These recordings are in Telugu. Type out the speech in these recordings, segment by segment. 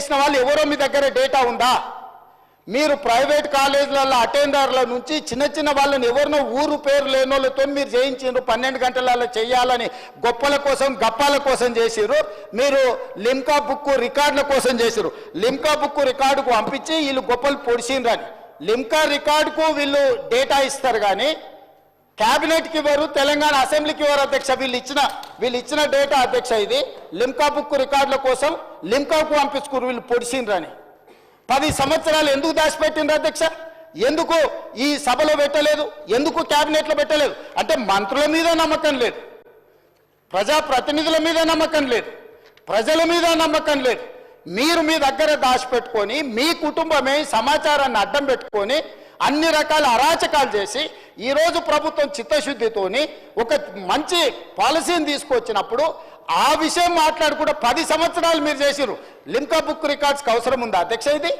చేసిన వాళ్ళు ఎవరో మీ దగ్గర డేటా ఉందా? మీరు ప్రైవేట్ కాలేజీలలో అటెండర్ల నుంచి చిన్న చిన్న వాళ్ళని ఎవరినో ఊరు పేరు లేనోళ్ళతో మీరు చేయించారు పన్నెండు గంటలలో చేయాలని గొప్పల కోసం గప్పాల కోసం చేసిరు మీరు లిమ్కా బుక్ రికార్డుల కోసం చేసిరు లిమ్కా బుక్ రికార్డుకు పంపించి వీళ్ళు గొప్పలు పొడిచిండ్రని. లిమ్కా రికార్డుకు వీళ్ళు డేటా ఇస్తారు కానీ క్యాబినెట్కి ఇవ్వరు తెలంగాణ అసెంబ్లీకి ఇవ్వరు అధ్యక్ష వీళ్ళు ఇచ్చిన వీళ్ళు ఇచ్చిన డేటా అధ్యక్ష ఇది. లింకా బుక్ రికార్డుల కోసం లింకాకు పంపించుకున్నారు వీళ్ళు పొడిచిండ్రని పది సంవత్సరాలు ఎందుకు దాచిపెట్టిండ్రు అధ్యక్ష? ఎందుకు ఈ సభలో పెట్టలేదు? ఎందుకు క్యాబినెట్లో పెట్టలేదు? అంటే మంత్రుల మీద నమ్మకం లేదు. ప్రజాప్రతినిధుల మీద నమ్మకం లేదు. ప్రజల మీద నమ్మకం లేదు. మీరు మీ దగ్గర దాచిపెట్టుకొని మీ కుటుంబమే సమాచారాన్ని అడ్డం పెట్టుకొని అన్ని రకాల అరాచకాలు చేసి ఈరోజు ప్రభుత్వం చిత్తశుద్ధితోని ఒక మంచి పాలసీని తీసుకొచ్చినప్పుడు ఆ విషయం మాట్లాడుకుంటే పది సంవత్సరాలు మీరు చేసిరు లింకా బుక్ రికార్డ్స్కి అవసరం ఉందా? అధ్యక్ష ఇది?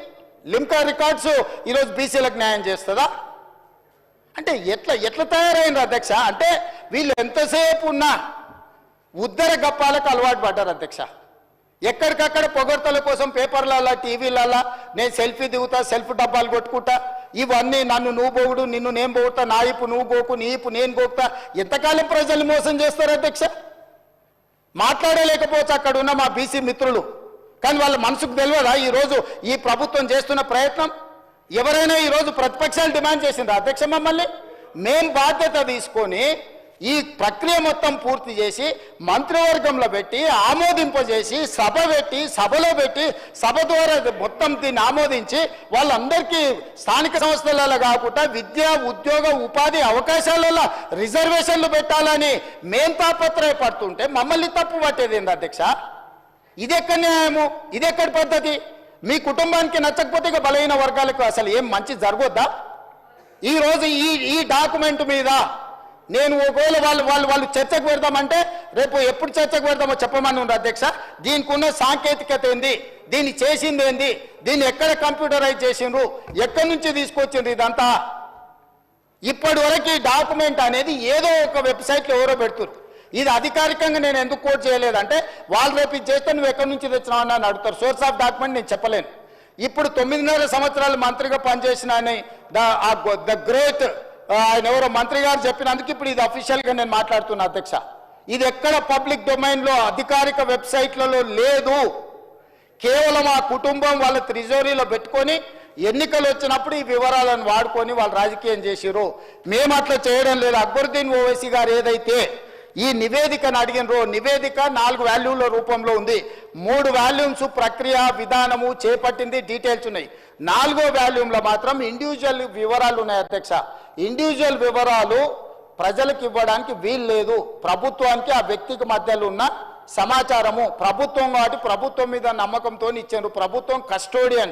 లింకా రికార్డ్స్ ఈరోజు బీసీలకు న్యాయం చేస్తుందా? అంటే ఎట్లా ఎట్లా తయారైంది అధ్యక్ష? అంటే వీళ్ళు ఎంతసేపు ఉన్నా ఉద్దర గప్పాలకు అలవాటు పడ్డారు అధ్యక్ష. ఎక్కడికక్కడ పొగడ్తల కోసం పేపర్లలో టీవీలలో నేను సెల్ఫీ దిగుతా సెల్ఫ్ డబ్బాలు కొట్టుకుంటా ఇవన్నీ నన్ను నువ్వు పోగుడు నిన్ను నేను పోగుతా నా ఇప్పు నువ్వు గోకు నీ ఇప్పు నేను గోకుతా ఎంతకాలం ప్రజలు మోసం చేస్తారు అధ్యక్ష? మాట్లాడలేకపోవచ్చు అక్కడ ఉన్న మా బీసీ మిత్రులు. కానీ వాళ్ళ మనసుకు తెలియదా ఈరోజు ఈ ప్రభుత్వం చేస్తున్న ప్రయత్నం? ఎవరైనా ఈరోజు ప్రతిపక్షాలు డిమాండ్ చేసిందా అధ్యక్ష మమ్మల్ని? మేం బాధ్యత తీసుకొని ఈ ప్రక్రియ మొత్తం పూర్తి చేసి మంత్రివర్గంలో పెట్టి ఆమోదింపజేసి సభ పెట్టి సభలో పెట్టి సభ ద్వారా మొత్తం దీన్ని ఆమోదించి వాళ్ళందరికీ స్థానిక సంస్థలలో కాకుండా విద్య ఉద్యోగ ఉపాధి అవకాశాలలో రిజర్వేషన్లు పెట్టాలని మేం తాపత్రయపడుతుంటే మమ్మల్ని తప్పు పట్టేది ఏంది అధ్యక్ష? ఇదెక్కడ న్యాయము? ఇది పద్ధతి? మీ కుటుంబానికి నచ్చకపోతే ఇక బలహీన వర్గాలకు అసలు ఏం మంచి జరగొద్దా? ఈరోజు ఈ ఈ డాక్యుమెంట్ మీద నేను ఒకవేళ వాళ్ళు వాళ్ళు వాళ్ళు చర్చకు పెడదామంటే రేపు ఎప్పుడు చర్చకు పెడదామో చెప్పమని ఉంది అధ్యక్ష. దీనికి ఉన్న సాంకేతికత ఏంది? దీన్ని చేసింది ఏంది? దీన్ని ఎక్కడ కంప్యూటరైజ్ చేసిండ్రు? ఎక్కడి నుంచి తీసుకొచ్చిండ్రు ఇదంతా? ఇప్పటి వరకు ఈ డాక్యుమెంట్ అనేది ఏదో ఒక వెబ్సైట్లో ఎవరో పెడుతుంది ఇది అధికారికంగా నేను ఎందుకు కోట్ చేయలేదంటే వాళ్ళు రేపు ఇది చేస్తే నువ్వు ఎక్కడి నుంచి తెచ్చినావు అని అడుగుతారు. సోర్స్ ఆఫ్ డాక్యుమెంట్ నేను చెప్పలేను. ఇప్పుడు తొమ్మిదిన్నర సంవత్సరాలు మంత్రిగా పనిచేసిన ద గ్రేట్ ఆయన ఎవరో మంత్రి గారు చెప్పినందుకు ఇప్పుడు ఇది అఫీషియల్గా నేను మాట్లాడుతున్నా అధ్యక్ష. ఇది ఎక్కడ పబ్లిక్ డొమైన్లో అధికారిక వెబ్సైట్లలో లేదు. కేవలం ఆ కుటుంబం వాళ్ళ త్రిజోరీలో పెట్టుకొని ఎన్నికలు వచ్చినప్పుడు ఈ వివరాలను వాడుకొని వాళ్ళు రాజకీయం చేసిరు మేము అట్లా చేయడం లేదు. అక్బరుద్దీన్ ఓవైసీ గారు ఏదైతే ఈ నివేదికను అడిగినరు నివేదిక నాలుగు వాల్యూల రూపంలో ఉంది. మూడు వాల్యూమ్స్ ప్రక్రియ విధానము చేపట్టింది డీటెయిల్స్ ఉన్నాయి. నాలుగో వాల్యూమ్లో మాత్రం ఇండివిజువల్ వివరాలు ఉన్నాయి అధ్యక్ష. ఇండివిజువల్ వివరాలు ప్రజలకు ఇవ్వడానికి వీలు లేదు. ప్రభుత్వానికి ఆ వ్యక్తికి మధ్యలో ఉన్న సమాచారము. ప్రభుత్వం కాబట్టి ప్రభుత్వం మీద నమ్మకంతో ఇచ్చారు. ప్రభుత్వం కస్టోడియన్.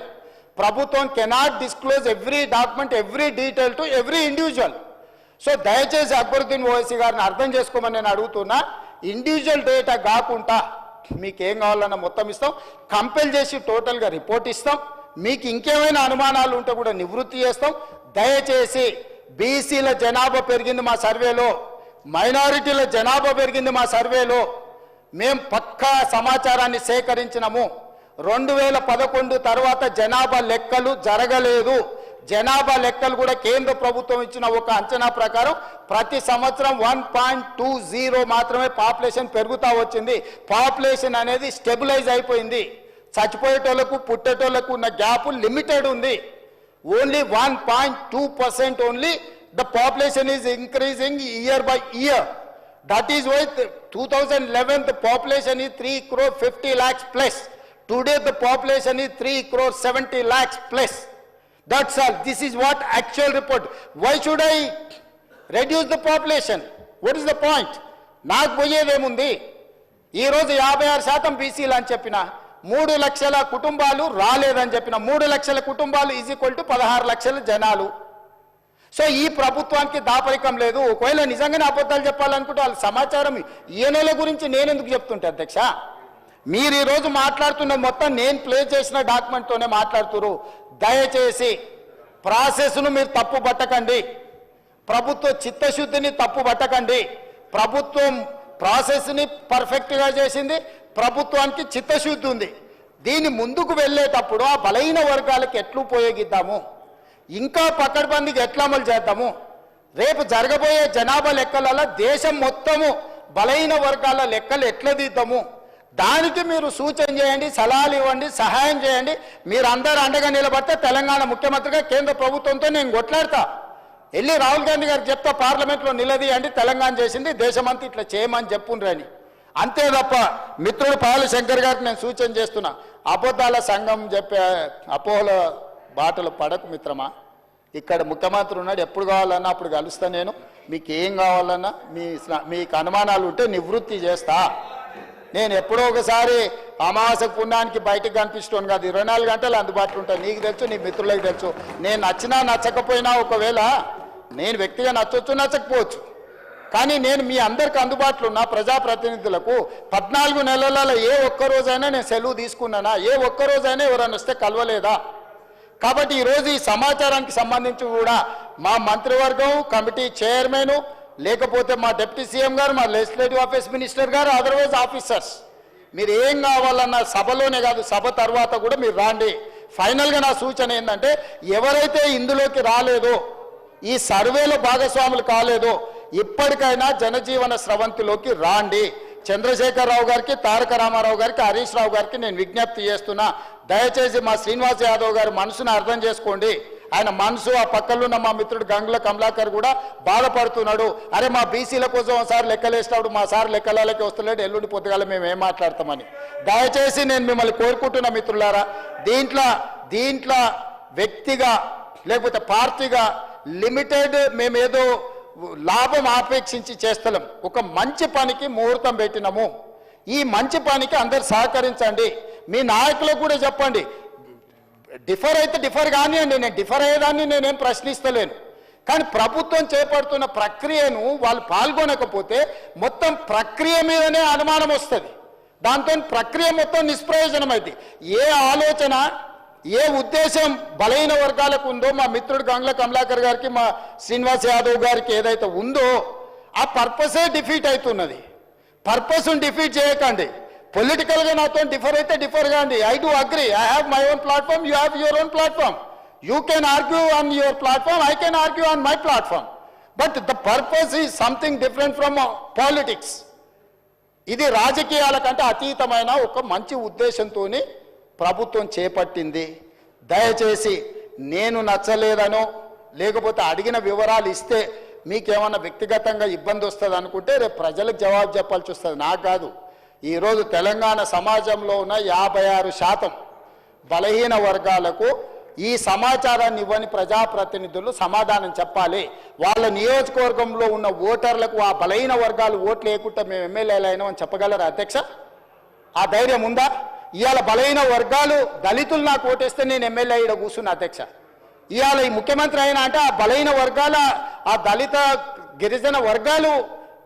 ప్రభుత్వం cannot disclose every document every detail to every individual. So దయచేసి అక్బరుద్దీన్ ఓవైసీ గారిని అర్థం చేసుకోమని నేను అడుగుతున్నా ఇండివిజువల్ డేటా కాకుండా మీకు ఏం కావాలన్నా మొత్తం ఇస్తాం. కంపెల్ చేసి టోటల్గా రిపోర్ట్ ఇస్తాం. మీకు ఇంకేమైనా అనుమానాలు ఉంటే కూడా నివృత్తి చేస్తాం. దయచేసి బీసీల జనాభా పెరిగింది మా సర్వేలో. మైనారిటీల జనాభా పెరిగింది మా సర్వేలో. మేం పక్కా సమాచారాన్ని సేకరించినము. రెండు వేల పదకొండు తర్వాత జనాభా లెక్కలు జరగలేదు. జనాభా లెక్కలు కూడా కేంద్ర ప్రభుత్వం ఇచ్చిన ఒక అంచనా ప్రకారం ప్రతి సంవత్సరం వన్ పాయింట్ టూ జీరో మాత్రమే పాపులేషన్ పెరుగుతూ వచ్చింది. పాపులేషన్ అనేది స్టెబిలైజ్ అయిపోయింది. చచ్చిపోయేటోళ్ళకు పుట్టేటోళ్ళకు ఉన్న గ్యాప్ లిమిటెడ్ ఉంది. Only one point two percent only the population is increasing year by year. That is why two thousand eleven the population is three crore fifty lakhs plus. Today the population is three crore seventy lakhs plus. That's all. This is what actual report why should I reduce the population What is the point నాకు పోయేదేముంది ఈరోజు యాభై ఆరు శాతం బీసీలు అని చెప్పిన మూడు లక్షల కుటుంబాలు రాలేదని చెప్పిన మూడు లక్షల కుటుంబాలు ఈజ్ ఈక్వల్ టు పదహారు లక్షల జనాలు. సో ఈ ప్రభుత్వానికి దాపరికం లేదు. ఒకవేళ నిజంగానే అబద్ధాలు చెప్పాలనుకుంటే వాళ్ళ సమాచారం ఈయనల గురించి నేనెందుకు చెప్తుంటే అధ్యక్ష? మీరు ఈరోజు మాట్లాడుతున్న మొత్తం నేను ప్లే చేసిన డాక్యుమెంట్తోనే మాట్లాడుతురు దయచేసి ప్రాసెస్ను మీరు తప్పు పట్టకండి. ప్రభుత్వ చిత్తశుద్ధిని తప్పు పట్టకండి. ప్రభుత్వం ప్రాసెస్ని పర్ఫెక్ట్గా చేసింది. ప్రభుత్వానికి చిత్తశుద్ధి ఉంది. దీన్ని ముందుకు వెళ్ళేటప్పుడు ఆ బలహీన వర్గాలకు ఎట్లు ఉపయోగిద్దాము? ఇంకా పకడ్బందీకి ఎట్లా అమలు చేద్దాము? రేపు జరగబోయే జనాభా లెక్కలలో దేశం మొత్తము బలహీన వర్గాల లెక్కలు ఎట్లా తీద్దాము దానికి మీరు సూచన చేయండి సలహాలు ఇవ్వండి సహాయం చేయండి. మీరు అందరూ అండగా నిలబడితే తెలంగాణ ముఖ్యమంత్రిగా కేంద్ర ప్రభుత్వంతో నేను కొట్లాడతా. వెళ్ళి రాహుల్ గాంధీ గారికి చెప్తా పార్లమెంట్లో నిలదీయండి తెలంగాణ చేసింది దేశమంతా ఇట్లా చేయమని చెప్పుండ్రని అంతే తప్ప మిత్రుడు పాలు శంకర్ గారికి నేను సూచన చేస్తున్నా. అబద్ధాల సంఘం చెప్పే అపోహల బాటలు పడకు మిత్రమా. ఇక్కడ ముఖ్యమంత్రి ఉన్నాడు ఎప్పుడు కావాలన్నా అప్పుడు కలుస్తా నేను. మీకు ఏం కావాలన్నా మీ మీకు అనుమానాలు ఉంటే నివృత్తి చేస్తా. నేను ఎప్పుడో ఒకసారి అమావాస పుణ్యానికి బయటకు కనిపిస్తాను కాదు. ఇరవై నాలుగు గంటలు అందుబాటులో ఉంటాను నీకు తెలుసు నీ మిత్రులకు తెలుసు. నేను నచ్చినా నచ్చకపోయినా ఒకవేళ నేను వ్యక్తిగా నచ్చవచ్చు నచ్చకపోవచ్చు. కానీ నేను మీ అందరికి అందుబాటులో ఉన్న ప్రజాప్రతినిధులకు పద్నాలుగు నెలలలో ఏ ఒక్కరోజైనా నేను సెలవు తీసుకున్నానా? ఏ ఒక్కరోజైనా ఎవరైనా వస్తే కలవలేదా? కాబట్టి ఈరోజు ఈ సమాచారానికి సంబంధించి కూడా మా మంత్రివర్గం కమిటీ చైర్మన్ లేకపోతే మా డిప్యూటీ సీఎం గారు మా లెజిస్లేటివ్ ఆఫీస్ మినిస్టర్ గారు అదర్వైజ్ ఆఫీసర్స్. మీరు ఏం కావాలన్న సభలోనే కాదు సభ తర్వాత కూడా మీరు రాండి. ఫైనల్గా నా సూచన ఏంటంటే ఎవరైతే ఇందులోకి రాలేదో ఈ సర్వేలో భాగస్వాములు కాలేదో ఇప్పటికైనా జనజీవన స్రవంతిలోకి రాండి. చంద్రశేఖరరావు గారికి తారక రామారావు గారికి హరీష్ రావు గారికి నేను విజ్ఞప్తి చేస్తున్నా. దయచేసి మా శ్రీనివాస్ యాదవ్ గారి మనసును అర్థం చేసుకోండి. ఆయన మనసు ఆ పక్కన ఉన్న మా మిత్రుడు గంగుల కమలాకర్ కూడా బాధపడుతున్నాడు. అరే మా బీసీల కోసం ఒకసారి లెక్కలేసినప్పుడు మా సార్ లెక్కలకి వస్తలేడు ఎల్లుండి పొద్దుగాల మేము ఏం మాట్లాడతామని. దయచేసి నేను మిమ్మల్ని కోరుకుంటున్నా మిత్రులారా దీంట్లో దీంట్లో వ్యక్తిగా లేకపోతే పార్టీగా లిమిటెడ్ మేమేదో లాభం ఆపేక్షించి చేస్తలేం. ఒక మంచి పనికి ముహూర్తం పెట్టినాము. ఈ మంచి పనికి అందరు సహకరించండి. మీ నాయకులకు కూడా చెప్పండి. డిఫర్ అయితే డిఫర్ కానివ్వండి నేను డిఫర్ అయ్యేదాన్ని నేనేం ప్రశ్నిస్తలేను. కానీ ప్రభుత్వం చేపడుతున్న ప్రక్రియను వాళ్ళు పాల్గొనకపోతే మొత్తం ప్రక్రియ మీదనే అనుమానం వస్తుంది. దాంతో ప్రక్రియ మొత్తం నిష్ప్రయోజనమైంది ఏ ఆలోచన ఏ ఉద్దేశం బలహీన వర్గాలకు ఉందో మా మిత్రుడు గంగ్ల కమలాకర్ గారికి మా శ్రీనివాస్ యాదవ్ గారికి ఏదైతే ఉందో ఆ పర్పసే డిఫీట్ అవుతున్నది. పర్పస్ను డిఫీట్ చేయకండి. పొలిటికల్గా నాతో డిఫర్ అయితే డిఫర్ కాండి I do agree I have my own platform you have your own platform you can argue on your platform I can argue on my platform but the purpose is something different from politics ఇది రాజకీయాల కంటే అతీతమైన ఒక మంచి ఉద్దేశంతో ప్రభుత్వం చేపట్టింది. దయచేసి నేను నచ్చలేదనో లేకపోతే అడిగిన వివరాలు ఇస్తే మీకేమన్నా వ్యక్తిగతంగా ఇబ్బంది వస్తుంది అనుకుంటే రేపు ప్రజలకు జవాబు చెప్పాల్సి వస్తుంది. నాకు కాదు. ఈరోజు తెలంగాణ సమాజంలో ఉన్న యాభై ఆరు శాతం బలహీన వర్గాలకు ఈ సమాచారాన్ని ఇవ్వని ప్రజాప్రతినిధులు సమాధానం చెప్పాలి. వాళ్ళ నియోజకవర్గంలో ఉన్న ఓటర్లకు ఆ బలహీన వర్గాలు ఓట్లు వేయకుండా మేము ఎమ్మెల్యేలు అయినామని చెప్పగలరా అధ్యక్ష? ఆ ధైర్యం ఉందా? ఇవాళ బలహీన వర్గాలు దళితులు నాకు ఓటేస్తే నేను ఎమ్మెల్యే ఇక్కడ కూర్చున్నా అధ్యక్ష. ఇవాళ ఈ ముఖ్యమంత్రి అయినా అంటే ఆ బలహీన వర్గాల ఆ దళిత గిరిజన వర్గాలు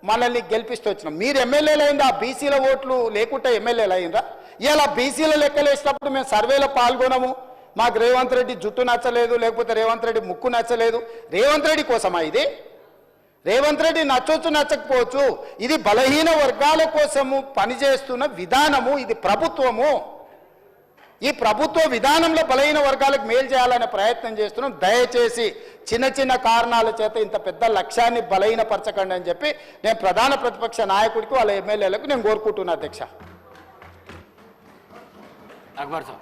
మనల్ని గెలిపిస్తూ వచ్చినాం. మీరు ఎమ్మెల్యేలు అయిందా బీసీల ఓట్లు లేకుంటే ఎమ్మెల్యేలు అయిందా ఇలా బీసీల లెక్కలేసినప్పుడు మేము సర్వేలో పాల్గొనము. మాకు రేవంత్ రెడ్డి జుట్టు నచ్చలేదు లేకపోతే రేవంత్ రెడ్డి ముక్కు నచ్చలేదు. రేవంత్ రెడ్డి కోసమా ఇది? రేవంత్ రెడ్డి నచ్చొచ్చు నచ్చకపోవచ్చు. ఇది బలహీన వర్గాల కోసము పనిచేస్తున్న విధానము ఇది ప్రభుత్వము. ఈ ప్రభుత్వ విధానంలో బలహీన వర్గాలకు మేలు చేయాలనే ప్రయత్నం చేస్తున్నాం. దయచేసి చిన్న చిన్న కారణాల చేత ఇంత పెద్ద లక్ష్యాన్ని బలహీనపరచకండి అని చెప్పి నేను ప్రధాన ప్రతిపక్ష నాయకుడికి వాళ్ళ ఎమ్మెల్యేలకు నేను కోరుకుంటున్నా అధ్యక్ష. అక్బర్ సార్.